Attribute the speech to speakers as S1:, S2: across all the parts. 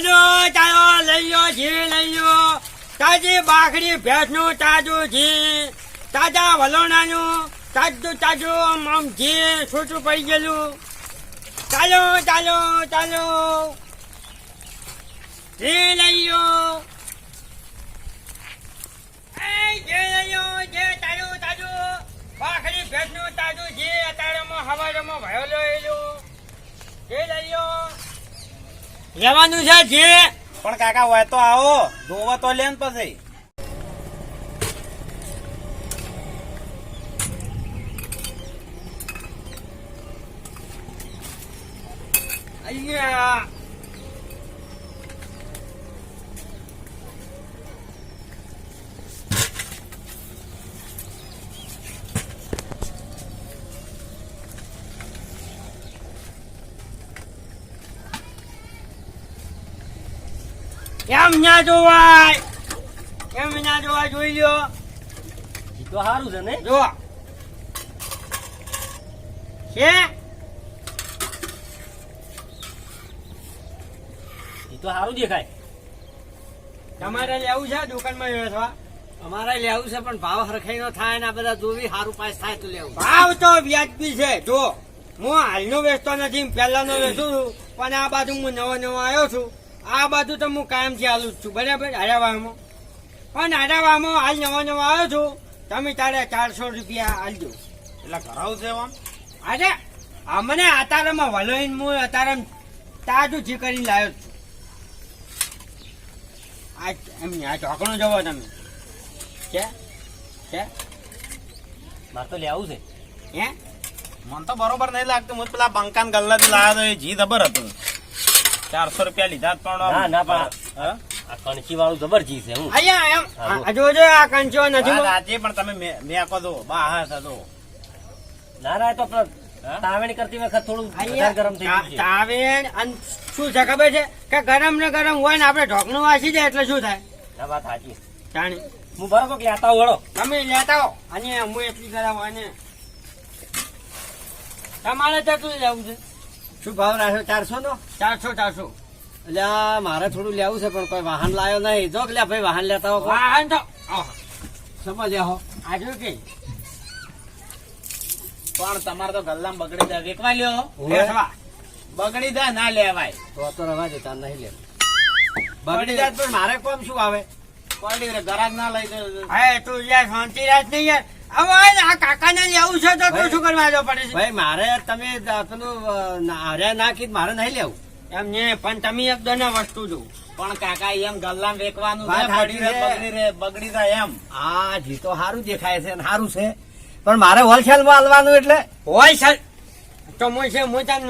S1: ચાલો ચાલો લઈ લો ઘી લઈ લો તાજી બાખડી ભેંસનું તાજું ઘી. તાજા વલોણાનું તાજું તાજું આમ ઘી છૂટું પડી ગયેલું. ચાલો ચાલો ચાલો. ઘી લઈ લો લઈ લો બાખડી ભેંસનું તાજું ઘી. અત્યારેમાં હવારમાં ભરેલો એલું ઘી લઈ લો લેવાનું છે જે.
S2: પણ કાકા હોય તો આવો. ધોવા તો લે ને પછી.
S1: અહીંયા એમ ના જોવાય. એમ ના જોવાય જોઈ લ્યો.
S3: ઈ તો સારું છે ને?
S1: જો છે?
S3: ઈ તો સારું દેખાય.
S1: તમારે લેવું છે દુકાનમાં વેચવા
S4: અમારે લેવું છે પણ ભાવ હરખાઈ નો થાય ને આ બધા જોવી સારું પાસ થાય તો લેવું.
S1: ભાવ તો વ્યાજબી છે. જો હું હાલનો વેચતો નથી પહેલાનો વેચું છું પણ આ બાજુ હું નવો નવો આવ્યો છું. આ બધું તો હું કાયમથી ચાલુ જ છું બરાબર? આડાવામાં પણ હારાવામાં હાલ નવો નવો આવ્યો છું તમે તારે ચારસો રૂપિયા આલજો.
S2: એટલે કરાવું છે આમ
S1: અરે અમને અતારામાં વલોઈને હું અતારે તાજું જી કરીને લાવ્યો છું. આ એમ આ ઢોકણું જવો તમે. કે કે
S3: મારે તો લેવું છે.
S1: હે?
S2: મને તો બરોબર નહીં લાગતું. હું પેલા બંકાન ગલ્લાથી લાવ્યો તો એ જી ખબર હતું. ચારસો રૂપિયા લીધા પણ
S3: ના, ના, પણ- આ કણકી વાળું જબર છે હું.
S1: અહીંયા એમ જોજો આ કંચો નથી
S2: વાત પણ તમે મે- મેકો દો બા થતો
S3: ના ના તો પેલો કરતી વખત થોડું ગરમ થઈ ગયું છે.
S1: અને શું છે ખબર છે? કે ગરમ ને ગરમ હોય ને આપણે ઢોકણું વાસી જાય એટલે શું થાય?
S3: વાત સાચી.
S1: જાણી.
S3: હું બરોબર લેતા આવું
S1: તમે લેતા હો અને હું એટલી ગરમ હોય ને. તમારે શું લેવું છે?
S4: શું ભાવ રાખ્યો? ચારસો નો?
S1: ચારસો ચારસો.
S4: એટલે મારે થોડું લેવું છે પણ કોઈ વાહન લાવ્યો નહીં. જો લે ભાઈ વાહન લેતા હો
S1: વાહન તો
S4: સમજ્યા હો
S1: આજુ કે?
S2: પણ તમારે તો ગલ્લામાં બગડી જાય. વેકવા લ્યો.
S1: વેચવા.
S2: બગડી જાય ના લેવાય.
S4: તો તો રવા દે તાર નહીં લે બગડી જાય પણ મારે કોમ શું આવે?
S2: રે ગરાગ ના લઈ દે.
S1: હે તું યાર શાંતિ રાખ નહીં યાર. કાકાને લેવું છે તો શું કરવા જો પડે
S4: ભાઈ મારે તમે પેલું ના- હાર્યા નાખી મારે નહીં લેવું.
S1: એમ ને પણ તમે એક દોના વસ્તુ જો
S2: પણ કાકા એમ ગલ્લામાં વેકવાનું. બગડી જાય એમ.
S4: હા જી તો સારું દેખાય છે સારું છે. પણ મારે હોલસેલમાં હાલવાનું એટલે?
S1: હોલસેલ? તો હું છે મોચાન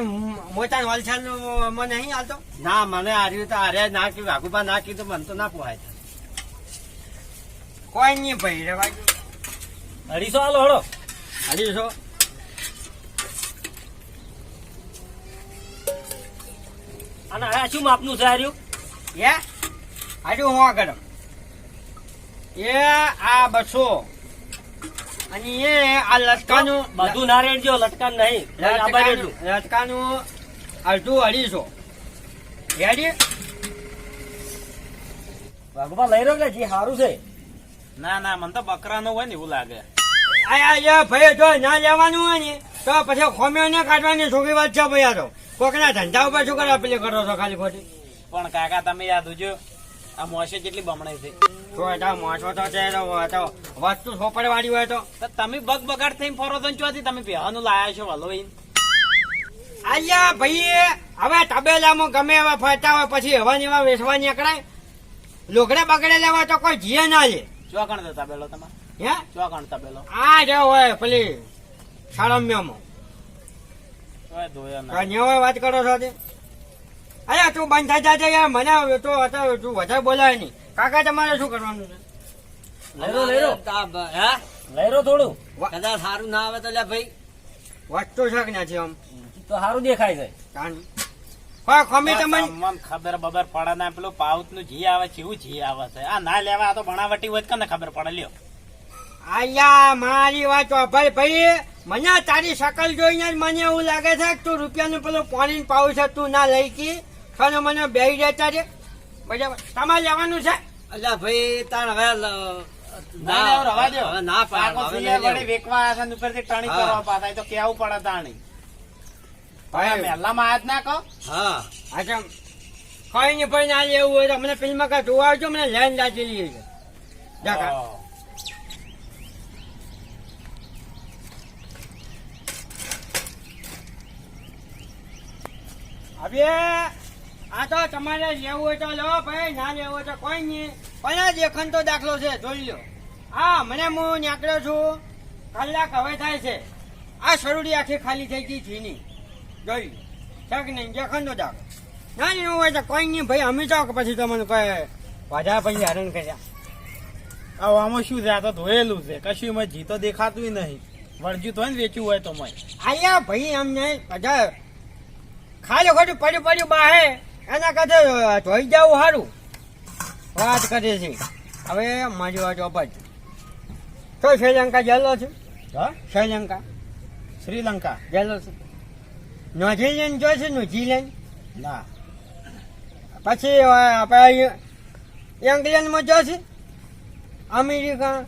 S1: મોચાનનું મને નહીં હાલતો?
S4: ના મને હાર્યું તો હારે ના કીધું વાઘુબા ના કીધું મને તો ના પોહાય
S1: કોઈ નહીં ભાઈ રેવા દો.
S3: અઢીસો હાલો હળો
S1: અઢીસો.
S3: અને આ શું માપનું છે હાર્યું
S1: એ હજુ હું આગળ. એ આ બસો. અને એ આ લટકાનું
S3: બધું ના રેડજો લટકાન નહીં.
S1: લટકાનું અડધું અઢીસો. રેડી
S3: ભગવાન લઈ રહ્યો કે જી સારું છે?
S2: ના ના મને તો બકરાનો હોય ને એવું લાગે.
S1: આ એ ભાઈ જો ના લેવાનું હોય ને તો પછી ખોમ્યો ને કાઢવાની છોકરી વાત છે ભાઈ આ તો. કોકના ધંધા ઉપર શું કરવા પેલી કરો છો ખાલી ખોટી?
S2: પણ કાકા તમે યાદ હોજો આ મોસે જેટલી બમણાઈ છે.
S1: તો এটা મોસો તો છે તો તો વસ્તુ સોપડ વાળી હોય તો.
S2: તો તમે બગ બગાડ થઈને ફરો છો ને ચોથી તમે પહેવાનું લાયા છો વલો.
S1: આયા ભાઈ હવે તબેલામાં ગમે એવા ફરતા હોય પછી હવા ને એવા વેચવા નીકળાય. લુગડે બગડે લેવા તો કોઈ જીએ ના લે.
S2: ચોકણ તો તબેલો તમારે.
S1: હે?
S2: ચોકણ તબેલો
S1: આ જે હોય પેલી સાળમ્યામાં
S2: ઓય ધોયો
S1: વાત કરો છો અરે તું બંધ થઈ જાય છે યાર. મને તો અત્યારે તું વધારે બોલાય નહીં. કાકા તમારે શું કરવાનું છે?
S4: હે
S3: થોડું.
S4: કદાચ સારું ના આવે તો લે ભાઈ.
S1: વસ્તુ છે કે નથી આમ?
S3: તો સારું દેખાય છે.
S1: કોઈ ખમી તમને
S2: તમને ખબર બબર પડે ના પેલું પાઉતનું જી આવે છે એવું જી આવે છે. આ ના લેવા આ તો ભણાવટી હોય કે ખબર પડે લ્યો.
S1: આયા મારી વાત અભય ભાઈ ભાઈ મને તારી શકલ જોઈને મને એવું લાગે છે કે તું રૂપિયાનું પેલું પાણી પાવું છે તું ના લઈ કી ખરે મને બે રહેતા છે બરાબર તમારે લેવાનું છે
S4: અલ્યા ભાઈ તાણ હવે
S2: ના રવા.
S4: ના પાડ.
S2: વેકવા ઉપરથી ટણી કરવા પાછા. તો કેવું પડે તાણી.
S1: ભાઈ
S2: પહેલામાં આજ ના કહો.
S4: હા
S1: અચ્છા કઈ નહીં ભાઈ ના લેવું હોય તો મને ફિલ્મ કા જોવા આવજો મને લેન દાજી લઈએ છે જા કા.
S2: હા.
S1: હવે આ તો તમારે લેવું હોય તો લો ભાઈ ના લેવું હોય તો કોઈ નહીં. પણ આ દેખન તો દાખલો છે જોઈ લો હા મને હું નીકળ્યો છું કલાક હવે થાય છે. આ શરૂડી આખી ખાલી થઈ ગઈ છે જોઈ. છે કે નહીં? દેખન તો દાખલો. ના લેવું હોય તો કોઈ નહીં. ભાઈ અમે જાઓ પછી તમને કોઈ વધારે પછી હેરાન કર્યા.
S2: આમાં શું છે? આ તો ધોયેલું છે. કશું એમાં જી તો દેખાતું નહીં. વળજ્યું તો ને વેચ્યું હોય તો મય.
S1: આયા ભાઈ અમને બધા ખાલી ખોટું પડ્યું પડ્યું બાહે. એના કરતા ધોઈ જવું સારું વાત કરે છે. હવે મારી વાત અપાજ તો શ્રીલંકા ગયેલો છે.
S2: હા?
S1: શ્રીલંકા.
S2: શ્રીલંકા?
S1: ગયેલો છે. ન્યુઝીલેન્ડ જો છે ન્યુઝીલેન્ડ.
S2: ના.
S1: પછી આપણે ઇંગ્લેન્ડમાં જો છે. અમેરિકા.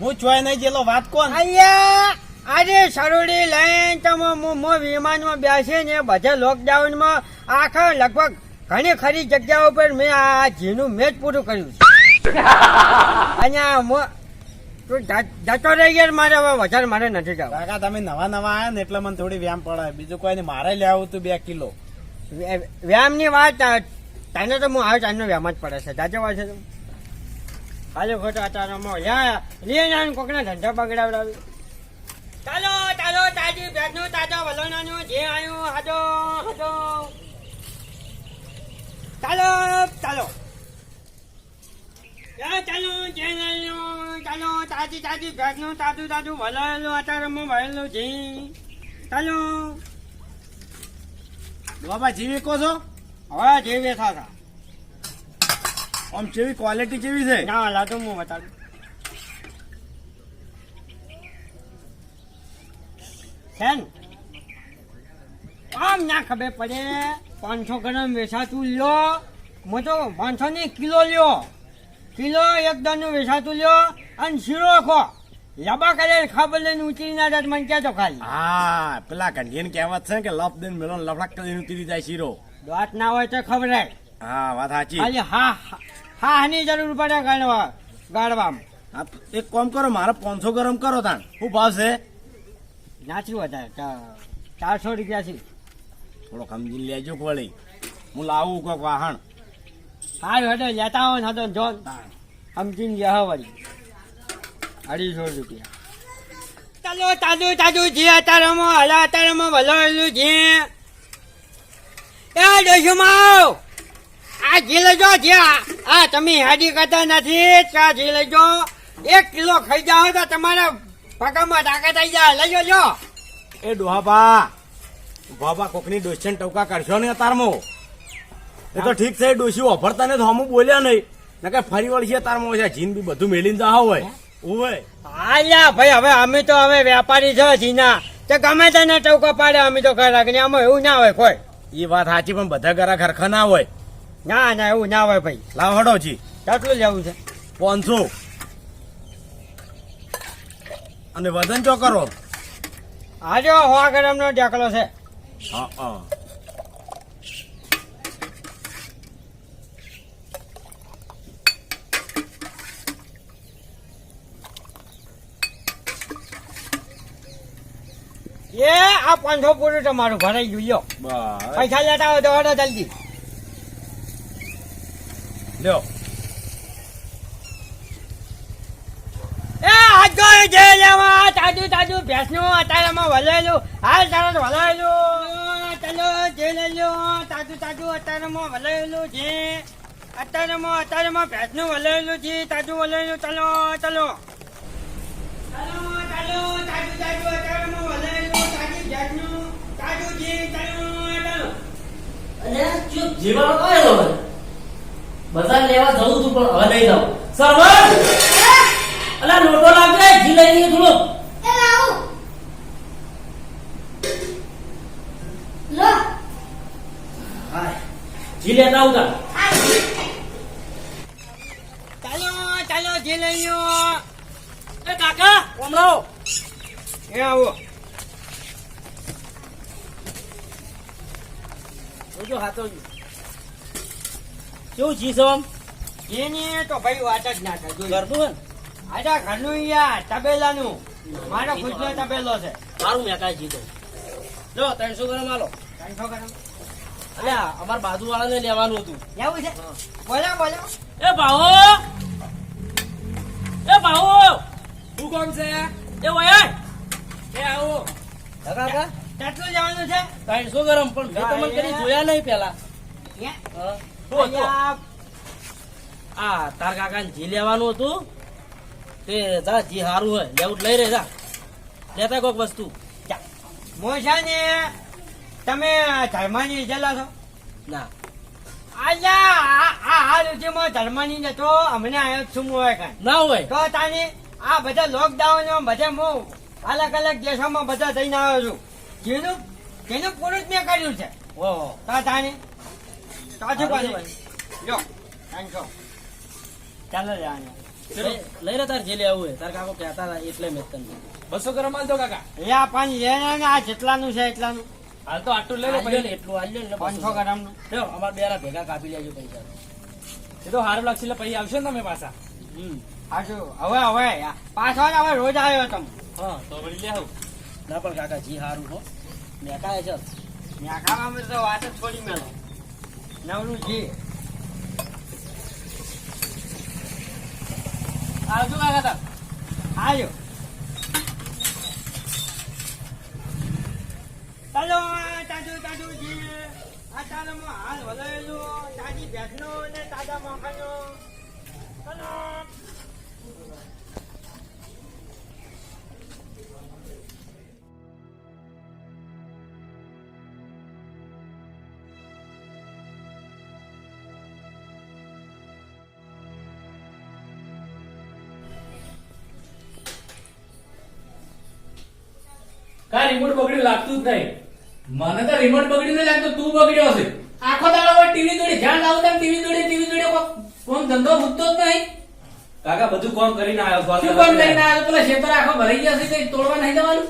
S2: હું જોઈ નહીં જેલો વાત કોણ?
S1: અહીંયા આજે સરોડી લઈને તમે મો મો વિમાનમાં બેસીને બધા લોકડાઉનમાં આખા લગભગ ઘણી ખરી જગ્યાઓ પર મેં આ જીનું મેચ પૂરું કર્યું છે. અને મો તું જતો રહી ગયા મારે હવે વધારે મારે નથી જવું.
S2: કાકા તમે નવા નવા આવ્યા ને એટલે મને થોડી વ્યાયામ પડે બીજું કોઈ મારે મારે લેવું તું બે કિલો.
S1: વ્ય- વ્યાયામની વાત તને તો હું આવે તારનો વ્યાયામ જ પડે છે. જાજો વાત છે તું ખાલી ખોટો લઈને આવીને કોકના ધંધા બગડાવડાવી ચાલો ચાલો તાજી ભેગનું તાજો વલોણાનું જે આવ્યું હાજો હાજો. ચાલો ચાલો. ચાલો જે આવ્યું ચાલો તાજી તાજી ભેગનું તાજું તાજું વલાયેલું અત્યારમાં વહેલું જી. ચાલો.
S2: બાબા જીવી કહો છો?
S1: હવે જીવી બેઠા
S2: આમ જેવી ક્વોલિટી કેવી છે?
S1: ના લાતો હું બતાડું. છે ને? આમ ના ખબર પડે પાંચસો ગ્રામ વેચાતું લ્યો. મોટો તો પાંચસો ની કિલો લ્યો. કિલો એક નું વેચાતું લ્યો અને શીરો ખો. લબા કરે ખબર લઈને ઉતરી ના જાય મને કહેતો ખાલી.
S2: હા પેલા ઘંટીને કહેવત છે કે લપ દઈને મેલો લફડાક કરીને ઉતરી જાય શીરો.
S1: વાત ના હોય તો ખબર
S2: હા. વાત સાચી.
S1: ખાલી હા હા હા ની જરૂર પડે ગાળવા ગાળવામાં.
S2: એક કામ કરો મારે પાંચસો ગરમ કરો તાણ. શું ભાવ છે?
S1: નાચી હતા ચારસો રૂપિયા છે.
S2: થોડો સમજી લેજો વળી હું લાવું કોઈક વાહણ.
S1: સારું હટો લેતા આવો ને હટો જો સમજીને જહ વળી અઢીસો રૂપિયા. ચાલો તાજુ તાજુ જે અતારામાં હલા અતારામાં વલોયેલું જે. એ ડોશુમાવ! આ જી લેજો જે આ આ તમે હાડી કરતા નથી ચા જી લેજો. એક કિલો ખાઈ જાઓ તો તમારા પગામાં ટાકા થઈ જાય. લઈ જો
S2: એ ડોહાબા બાબા કોકની ડોસીને ટવકા કરશો ને તારમો એ તો ઠીક છે ડોસી ઓફરતા ને તો હમું બોલ્યા નહીં. નકર ફરી વળશે તારમો છે જીન બી બધું મેલીને જાવ હોય. ઓય
S1: આલ્યા ભાઈ હવે અમે તો હવે વેપારી છે જીના. તે ગમે તેને ટવકો પાડે અમે તો ઘર રાખીને આમાં એવું ના હોય કોઈ.
S2: એ વાત સાચી પણ બધા ઘરા ખરખા ના હોય.
S1: ના ના એવું ના હોય ભાઈ.
S2: લાવ હડો જી.
S1: કેટલું લેવું છે?
S2: પાંચસો. અને વજન ચો કરો.
S1: આજે હોવા ગરમ નો ઢેકલો છે.
S2: હા હા.
S1: એ આ પાંચસો પૂરું તમારું ભરાઈ ગયું પૈસા લેતા હોય તો જલ્દી.
S2: લ્યો.
S1: એ, આજો જે લેવા તાજુ તાજુ ભેંસનું અત્યારેમાં વલેલું. હાલ તરત વલાયેલું ચલો, જે લઈ લો તાજુ તાજુ અત્યારેમાં વલાયેલું છે. અત્યારેમાં અત્યારેમાં ભેંસનું વલાયેલું છે. તાજુ વલાયેલું ચલો ચલો.
S3: કયો હવે બજાર લેવા જવું તું પણ હવે નહીં જાઉં. સરવણ! અલા લોટો લાગે ઘી લઈ લઈએ થોડો.
S5: એ લાવું. લો.
S3: ઘી લેતા આવું તા
S5: ચાલો
S1: ઘી લઈ
S3: એ કાકા ઓમરાઓ
S1: એ આવો.
S3: જોજો હાથો કેવું જી છો
S1: એની તો ભાઈ વાત જ ના થાય જોઈ.
S3: ઘરનું હે ને?
S1: આજા ઘરનું યાર તબેલાનું. મારો ખુદનો તબેલો છે.
S3: મારું મેકાય જી તો જો ત્રણસો ગ્રામ આલો.
S1: ત્રણસો ગ્રામ.
S3: અલ્યા અમાર બાજુ વાળાને લેવાનું હતું.
S1: લેવું છે? બોલો બોલો.
S3: એ ભાવો! એ ભાવો!
S2: શું કામ છે?
S3: એ વય!
S2: એ આવો.
S3: કાકા
S1: કેટલું લેવાનું છે?
S3: ત્રણસો ગ્રામ પણ મેં તમને કરી જોયા નહીં પેલા
S1: હા.
S3: આ તાર કાકાને જી લેવાનું હતું તે જા જી સારું હોય લેવું લઈ રે જા લેતા કોઈક વસ્તુ.
S1: ને તમે ધર્માની જલા છો?
S3: ના.
S1: આજા આ આ હાલ સુધીમાં ધર્માની જતો હમણાં આવ્યો છું કાંઈ.
S3: ના હોય.
S1: તો તાની આ બધા લોકડાઉન બધા હું અલગ અલગ દેશોમાં બધા જઈને આવ્યો છું. જેનું જેનું પૂરું જ મેં કર્યું છે.
S3: ઓહો.
S1: તો તાની પાછું? જો થેન્ક યુ ચાલો આને.
S3: લઈ- લઈ તાર જે લેવું હોય. તાર કાકો કહેતા હતા એટલે મેં તને.
S2: બસો ગરમ આલ દો કાકા.
S1: એ આ પાંચ લે ને આ જેટલાનું છે એટલાનું.
S2: હાલ તો આટલું લઈ લો
S3: ને
S2: પછી.
S3: એટલું આલ્યો ને
S1: પાંચસો ગ્રામનું.
S3: લ્યો, અમાર બેના ભેગા કાપી લેજો પૈસા.
S2: એ તો હારું લાગશે એટલે પછી આવશે ને તમે પાછા.
S3: હમ.
S1: હાચું હવે હવે પાછો ને હવે રોજ આવ્યો તમે
S3: હા.
S2: તો વળી લે આવું.
S3: ના પણ કાકા જી હારું હો. મેં કાય છે.
S1: ખાવામાં તો વાત જ છોડી મેલો. નવરું જી.
S3: આવજો કાકા તાર?
S1: આવજો ચાલો તાજુ તાજુ જી આ ચાલોમાં હાલ વલાયેલું તાજી ભેંસનો ને તાજા માખણનો ચાલો.
S5: કા રિમોટ બગડ્યું લાગતું જ નહીં. મને તો રિમોટ બગડ્યું નહીં લાગતું તું બગડ્યો હશે. આખો દાડો ટીવી જોડે ધ્યાન લાવું ટીવી જોડે ટીવી જોડે કોણ ધંધો મૂકતો જ નહીં.
S2: કાકા બધું કોમ કરીને આવ્યો
S5: શું કોમ કરીને આવ્યો પેલા ખેતર આખો ભરાઈ ગયા છે કઈ તોડવા નહીં જવાનું?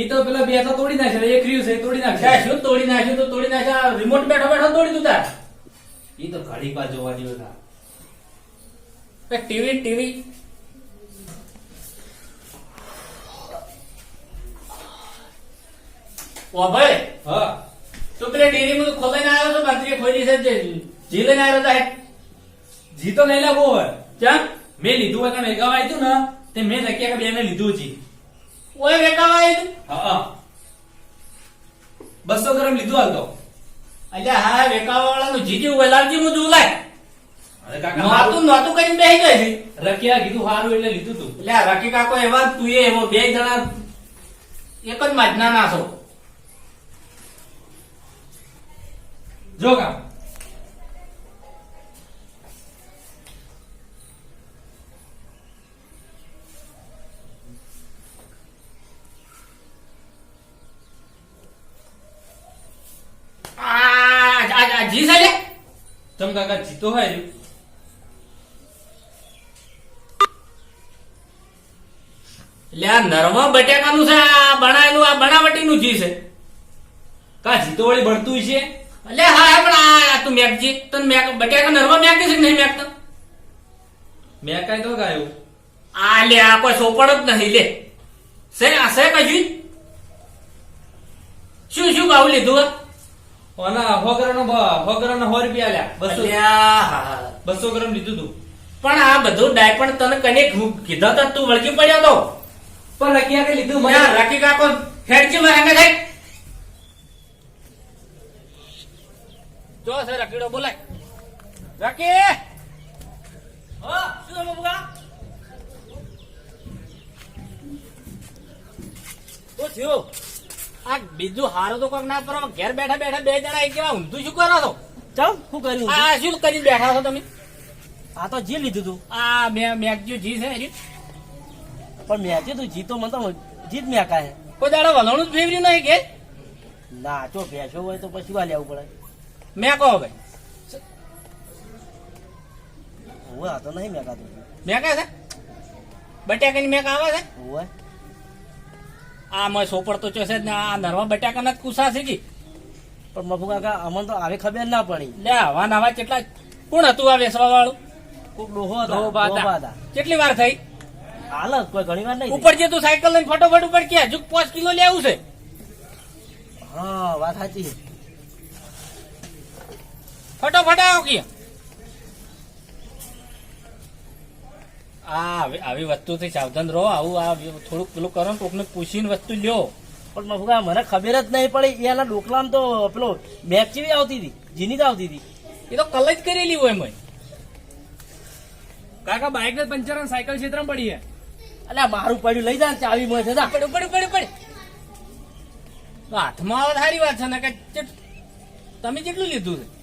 S2: એ તો પેલા બે તો તોડી નાખે એક રહ્યું છે તોડી નાખશે
S5: શું તોડી નાખ્યું? તો તોડી નાખ્યા. રિમોટ બેઠો બેઠો તોડી તું તાર.
S2: એ તો ઘડી પા જોવા જેવું હતા
S5: ટીવી ટીવી. ઓ ભાઈ
S2: હા.
S5: તું પેલા ડેરીમાં તો ખોલાઈને આવ્યો તો મંત્રીએ ખોલી છે જી લઈને આવ્યો તો સાહેબ
S2: જી તો લઈ લાવો હોય.
S5: ચમ?
S2: મેં લીધું હોય કારણ એગાવા આવ્યું ને તે મેં નક્કી કે બેને લીધું જી.
S5: ઓય વેકાવા આવ્યું
S2: હા બસો ગ્રામ લીધું હાલ તો.
S5: અલ્યા હા વેકાવા વાળાનું જીજી વેલાલજી હું જોઉં લાય.
S2: અરે કાકા
S5: નહોતું નહોતું કરીને બેસી જાય છે.
S2: રકિયા કીધું સારું એટલે લીધું તું.
S5: એટલે રકી કાકો એવા તું એવો બે જણા એક જ માજના ના છો.
S2: જો તમ કાકા જીતો હોય
S5: એટલે આ નરવા બટેકાનું છે આ બનાવેલું આ બનાવટીનું જી છે.
S2: કા જીતો વળી ભણતું છે?
S5: એટલે હા હા, પણ આ તું મેકજી તન મેક બટેકા નરવા મેકી છે નહીં મેકતો?
S2: મેં કઈ તો ગાયું.
S5: આ લે આ કોઈ સોપડ જ નહીં લે. સે આ સે કજુ શું શું ભાવ લીધું હે?
S2: ઓના હોગરનો ગ્રામ નો હોર ગ્રામ ના બસ રૂપિયા લ્યા. બસો
S5: હા, હા.
S2: બસો ગ્રામ લીધું તું.
S5: પણ આ બધું ડાયપણ તને કને કીધો તા તું વળગી પડ્યો તો?
S2: પણ રખિયા કે લીધું મને.
S5: રાખી કાકો. હેડજી મારે થાય. જો છે રકીડો બોલાય. રકી હો શું તમે બુગા શું થયું? આ બીજું હારો તો કોઈક ના કરો. ઘેર બેઠા બેઠા બે જણા એક કેવા ઊંધું શું કરો છો?
S3: ચાલ શું કર્યું?
S5: આ શું કરી બેઠા છો તમે?
S3: આ તો જી લીધું તું.
S5: આ મેં મેકજુ જી છે હરી.
S3: પણ મેં તું જી તો મને તો જી જ મેં કાય
S5: કોઈ દાડો વલણું જ ફેવર્યું નહીં કે?
S3: ના જો ભેંસો હોય તો પછી વા લેવું પડે.
S5: મેં કહો ભાઈ.
S3: હું આ તો નહીં મેકાતું
S5: મેં કહે છે? બટાકાની મેક આવે છે?
S3: ઓવે
S5: આ મે સોપડ તો છે જ ને આ નરવા બટાકાના જ કુસા છે કી
S3: પણ મફુ કાકા અમને તો આવી ખબર ના પડી.
S5: લે હવા નવા કેટલા કોણ હતું આ વેસવા વાળું
S3: કોક ડોહો હતા.
S5: કેટલી વાર થઈ?
S3: હાલ જ કોઈ ઘણી વાર નહીં
S5: ઉપર જે તું સાયકલ લઈને ફટોફટ ઉપર કે હજુ પાંચ કિલો લેવું છે.
S3: હા વાત સાચી
S5: ફટોફટ આવો કે. આ આવી- વસ્તુથી સાવધાન રહો આવું આ થોડુંક પેલું કરો ને કોકને પૂછીને વસ્તુ લ્યો.
S3: પણ મફુ મને ખબર જ નહીં પડી એના ડોકલામ તો પેલો મેચ જેવી આવતી હતી જીની આવતી હતી.
S5: એ તો કલ જ કરેલી હોય મેં
S6: કાકા બાઇક ને પંચર સાયકલ ક્ષેત્રમાં પડી હે.
S3: અલ્યા મારું પડ્યું લઈ જા ને ચાવી મળે છે.
S5: પડ્યું પડ્યું પડ્યું પડ્યું હાથમાં આવે સારી વાત છે ને કે તમે કેટલું લીધું છે?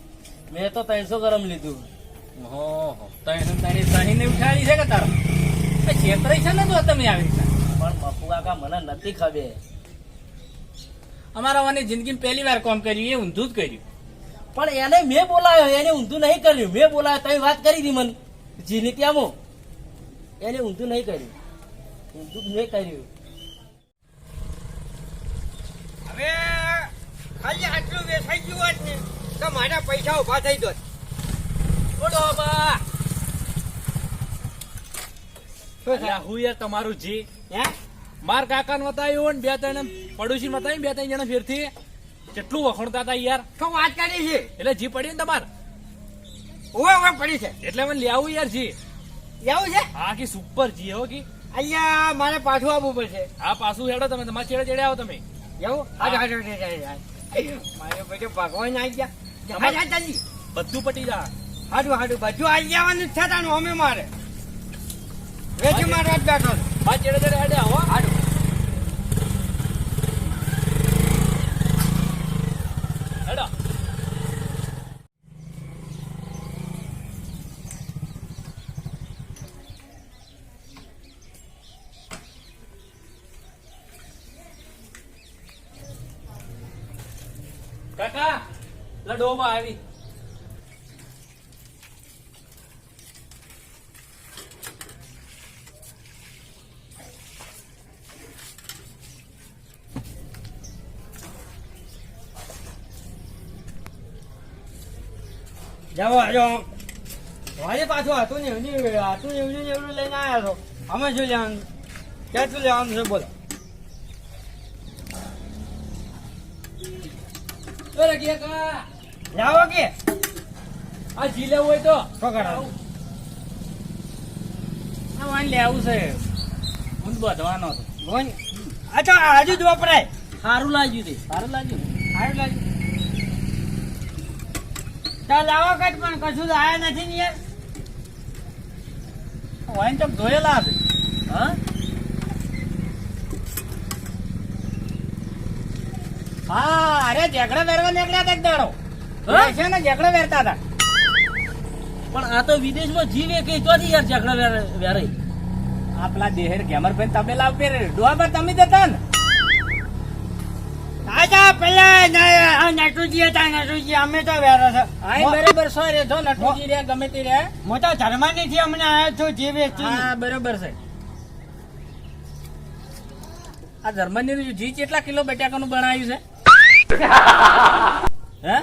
S3: મેં તો ત્રણસો ગરમ લીધું.
S5: ઓહો તને તારી સહીને ઉઠાડી છે કે તારો? છેતરાઈ છે ને તો તમે આવી
S3: પણ મફુ કાકા, મને નથી ખબર.
S5: અમારા વાની જિંદગીમાં પહેલી વાર કામ કર્યું, એ ઊંધું જ કર્યું.
S3: પણ એને મેં બોલાયો એને ઊંધું નહીં કર્યું. મેં બોલાયો તમે વાત કરી હતી મને. જીની ત્યાંમો એને ઊંધું નહીં કર્યું. ઊંધું મેં કર્યું.
S1: હવે ખાલી આટલું વેસાઈ ગયું ને. તો મારા પૈસા ઊભા થઈ દો
S5: બોલો બા
S6: હું યાર તમારું જી.
S1: હે?
S6: માર કાકા ને બતાવ્યું બે ત્રણ પડોશી બતાવી બે ત્રણ જણા ફેરથી. કેટલું વખણતા હતા યાર.
S1: શું વાત કરી છે?
S6: એટલે જી પડી ને તમાર?
S1: ઓવે ઓવે પડી છે.
S6: એટલે મને લેવું યાર જી.
S1: લેવું છે?
S6: હા કે સુપર જી હો કે.
S1: અહીંયા મારે પાછું આવવું પડશે
S6: આ પાછું હેડો તમે તમારા છેડે ચેડે આવો તમે.
S1: એવું? હા હા. મારે પછી ભગવાન આવી ગયા.
S6: બધું પટી જા.
S1: હાડું હાડું બધું આવી જવાનું છે તાનું અમે મારે. વેચી મારવા જ બેઠો
S6: હેડે.
S1: હાડું.
S6: હેડો. કાકા. લડોમાં આવી
S1: જાઓ હાજો વાળી પાછું હતું ને એવું ને હતું ને એવું ને એવું લઈને આવ્યા છો અમે શું લેવાનું કેટલું લેવાનું છે બોલો
S6: અરે કાકા
S1: લાવો કે?
S6: આ જી લેવું હોય તો.
S1: પકડાવો
S5: આ વાન લેવું છે. હું બધવાનો હતો.
S1: બોન આ તો હજુ જ વપરાય.
S3: સારું લાગ્યું તે.
S5: સારું લાગ્યું
S1: સારું લાગ્યું. ચાલ લાવો કટ પણ કશું લાયા નથી ને યાર.
S5: વાઈન તો ધોયેલા છે.
S3: હા?
S5: હા અરે ઝઘડા મેળવા નીકળ્યા હતા એક દાડો? છે ને ઝઘડો વેરતા હતા.
S3: પણ આ તો વિદેશમાં જીવે કે તો યાર ઝઘડા વેરે વેરાય
S5: આ પેલા દેહેર ગેમર ભાઈ તબેલા ઉપર ડોહા પર તમે દેતા ને.
S1: આજા પેલા ના- આ નટુજી હતા નટુજી અમે તો વેરા છે
S5: હા બરાબર સો રે જો નટુજી રે ગમે તે રે
S1: મોટા જર્મની થી અમને આવ્યો છું જીવે વેચતું
S5: હા બરોબર છે. આ જર્મની નું જી કેટલા કિલો બટાકાનું બનાવ્યું છે. હે?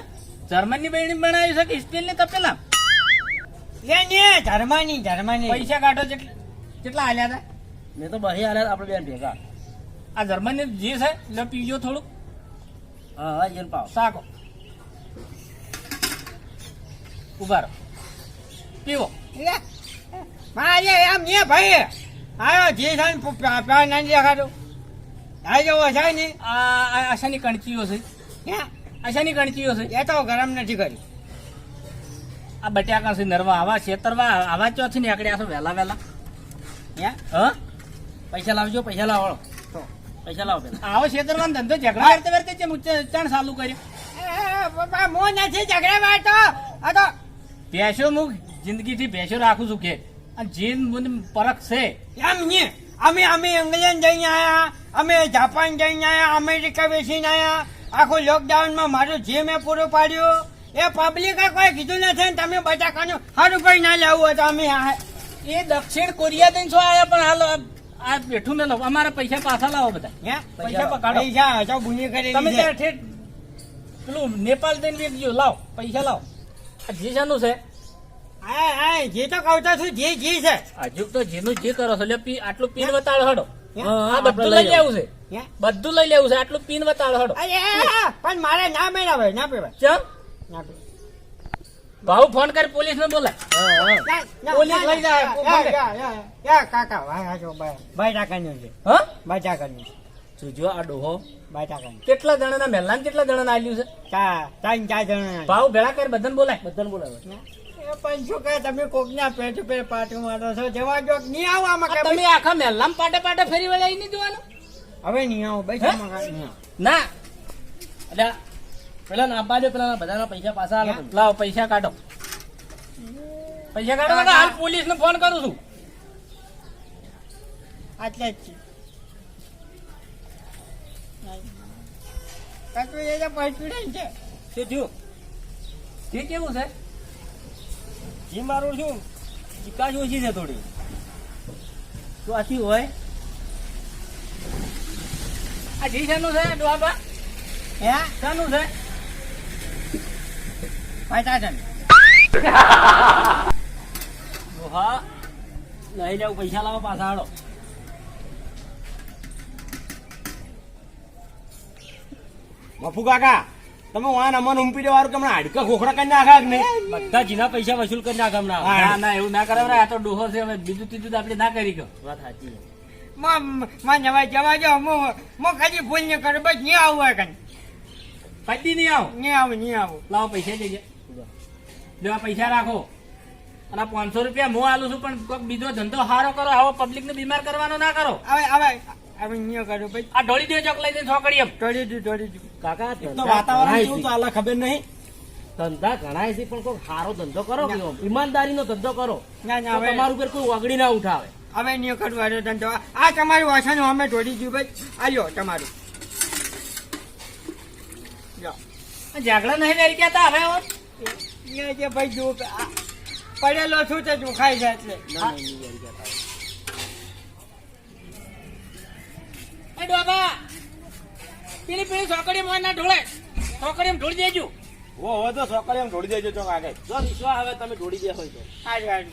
S5: જર્મની બહેણી બનાવી છે કે સ્ટીલની તપેલા
S1: લે ને જર્મની જર્મની.
S5: પૈસા કાઢો જેટલા કેટલા હાલ્યા હતા.
S3: મેં તો બહી હાલ્યા આપણે બેન ભેગા.
S5: આ જર્મની જે છે એટલે પીજો થોડુંક.
S3: હા હા જેન પાવ.
S5: સાકો ઊભા રહો. પીવો.
S1: મારે એમ ને ભાઈ. આયો જે છે ને પ્યા- પ્યા નાની દેખાડું. આ જવો છે ને.
S5: આ આશાની કણચીઓ છે?
S1: હે?
S5: આશાની કણચીઓ છે?
S1: એ તો ગરમ નથી કરી
S5: આ બટાકા છે નરવા. આવા છેતરવા આવા ચોથી નીકળ્યા છો વહેલા વહેલા?
S1: હે?
S5: હ?
S3: પૈસા લાવજો પૈસા લાવો. પૈસા લાવો પેલા.
S5: આવો છેતરવાનો ધંધો ઝઘડા કરતે કરતે ઉચ્ચ- ચાણ ચાલુ કર્યો?
S1: મો નથી ઝઘડા વાળતો આ તો
S5: ભેંસો હું જિંદગીથી ભેંસો રાખું છું કે. અને જીન મુન પરખ છે.
S1: એમ ને અમે અમે ઇંગ્લેન્ડ જઈને આયા અમે જાપાન જઈને આયા અમેરિકા બેસીને આયા આખું લોકડાઉનમાં મારું જે મેં પૂરું પાડ્યું એ પબ્લિકે કોઈ કીધું નથી ને તમે બટાકાનું સારું કોઈ ના લેવું હોય તો અમે
S5: એ દક્ષિણ કોરિયા થી છો આયા પણ હાલ આ- બેઠું ને લાવો. અમારા પૈસા પાછા લાવો બધા. પૈસા પકડો.
S1: પૈસા હજુ ગુની કરી
S5: તમે ત્યાં ઠેઠ પેલું નેપાળ જઈને વેચજો લાવો પૈસા લાવો. આ જે શાનું છે?
S1: આ, આ, જે તો કહું તો છું જે જે છે.
S5: હજુ તો જેનું જે કરો છો એટલે આટલું પીન વતાળ હડો.
S1: હે?
S5: આ બધું લઈ લેવું છે? બધું લઈ લેવું છે આટલું પીન વતાળ હડો.
S1: પણ મારે ના મેળવે ના પીવાય
S5: ચમ?
S1: ના પીવાય.
S5: ફોન કરી પોલીસ ને બોલાય
S1: ના, ના,
S5: પોલીસ લઈ જાય,
S1: કાકા ભાઈ ભાઈ ભાઈ ટાકાનું છે.
S5: હ?
S1: ભાઈ ટાકાનું છે.
S5: જોજો આ ડોહો.
S1: ભાઈ
S5: કેટલા જણાના મહેલાન કેટલા જણાના આલ્યું છે?
S1: ચાર ત્રણ ચાર જણા
S5: ભાવ ભેળા કરી બધાને બોલાય. બધાને બોલાવે.
S1: એ પણ શું કહે તમે કોકના પેટ ઉપર પાટું મારો છો? જવા જો નહીં આવો આમાં
S5: તમે આખા મહેલામ પાટે પાટે ફરી વળ્યા નહીં જોવાનું?
S1: હવે નહીં આવો ભાઈ.
S5: ના. એટલે પેલા ના દે પેલા બધાના પૈસા પાછા આલો? લાવો પૈસા કાઢો. પૈસા કાઢો કાકા હાલ પોલીસ ને ફોન કરું છું.
S1: આટલે જ છે. તો પહોંચ્યું છે.
S5: શું થયું? તે કેવું છે?
S2: જી મારું શું ચિકાસ ઓછી છે થોડી.
S5: શું આથી હોય? આ જી શાનું છે? ડોબા
S1: હે?
S5: શાનું છે?
S1: ભાઈ ટાકાનું
S5: ડોહા લઈ લેવું પૈસા લાવો પાછા હાડો
S2: મફુ કાકા તમે વાન અમન ઉમપી દે કે હમણાં હાડકા ખોખડા કરી નાખા ને નહીં? બધા જીના પૈસા વસૂલ કરી નાખા હમણાં.
S5: ના ના એવું ના કરે આ તો ડોહો છે હવે બીજું ત્રીજું તો આપણે ના કરી ગયો વાત સાચી
S1: માં માં જવા જાવ મો મો ખાલી ભૂલ ન કરું બસ નહીં આવું હોય કઈ.
S5: પડી નહીં આવો?
S1: નહીં આવું નહીં આવું.
S5: લાવો પૈસા દેજે જો. આ પૈસા રાખો. અને પાંચસો રૂપિયા હું આલું છું પણ કોઈક બીજો ધંધો સારો કરો આવો પબ્લિક ને બીમાર કરવાનો ના કરો.
S1: હવે હવે હવે નહીં કરો ભાઈ.
S5: આ ઢોળી દે ચોક લઈ દે છોકરી એમ
S1: તોડી દે ઢોળી દે
S3: કાકા
S2: તો વાતાવરણ કેવું ચાલે ખબર નહીં.
S3: ધંધા ઘણા છે પણ કોઈ સારો ધંધો કરો ઈમાનદારીનો ધંધો કરો.
S1: ના ના હવે
S3: તમારું ઉપર કોઈ વગડી ના ઉઠાવે.
S1: હવે નીકળવા દો ધંધો આ તમારું વાસણ અમે ધોરી દઉં ભાઈ. આવ્યો તમારું.
S5: ઝાગડા નહીં લઈ ગયા તા હવે
S1: જે ભાઈ જો પડેલો છું તે દુખાય છે. એટલે
S5: ડોબા પેલી પેલી છોકરી મોય ના ઢોળે. છોકરી ઢોળી દેજો.
S2: ઓ હવે તો એમ ઢોળી દેજો ચોક આગળ.
S3: જો વિશ્વા હવે તમે ઢોળી દે હોય તો.
S1: હારું.